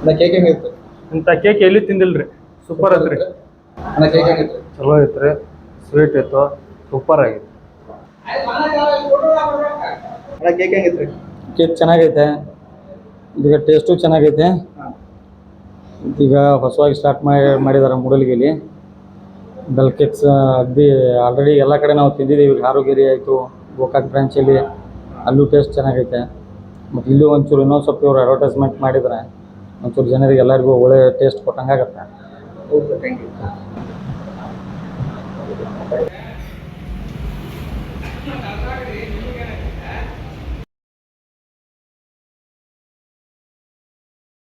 ಅಣ್ಣ ಕೇಕ್ ಇಂಥ ಕೇಕ್ ಎಲ್ಲಿ ತಿಂದಿಲ್ರಿ? ಸೂಪರ್ ಐತ್ರಿ. ಅಣ್ಣ ಕೇಕ್ ಚಲೋ ಐತ್ರಿ. ಸ್ವೀಟ್ ಇತ್ತು. ಸೂಪರ್ ಆಗಿತ್ತು. ಅಣ್ಣ ಕೇಕ್ ಹೆಂಗೈತ್ರಿ ಕೇಕ್ ಚೆನ್ನಾಗೈತೆ. ಈಗ ಟೇಸ್ಟು ಚೆನ್ನಾಗೈತೆ. ಈಗ ಹೊಸವಾಗಿ ಸ್ಟಾರ್ಟ್ ಮಾಡಿ ಮಾಡಿದ್ದಾರೆ ಮೂಡಲ್ಗಿಲಿ ಬೆಲ್ ಕೇಕ್ಸ್ ಅಗ್ದಿ ಆಲ್ರೆಡಿ ಎಲ್ಲ ಕಡೆ ನಾವು ತಿಂದಿದ್ದೀವಿ. ಈಗ ಹಾರೋಗಿರಿ ಆಯಿತು ಗೋಕಾಕ್ ಬ್ರಾಂಚಲ್ಲಿ ಅಲ್ಲೂ. ಟೇಸ್ಟ್ ಚೆನ್ನಾಗೈತೆ. ಮತ್ತು ಇಲ್ಲೂ ಒಂಚೂರು ಇನ್ನೊಂದು ಸ್ವಲ್ಪ ಇವರು ಅಡ್ವರ್ಟೈಸ್ಮೆಂಟ್ ಮಾಡಿದ್ರೆ. ಒಂಚೂರು ಜನರಿಗೆ ಎಲ್ಲರಿಗೂ ಒಳ್ಳೆ ಟೇಸ್ಟ್ ಕೊಟ್ಟಂಗೆ ಆಗತ್ತೆ. ಓಕೆ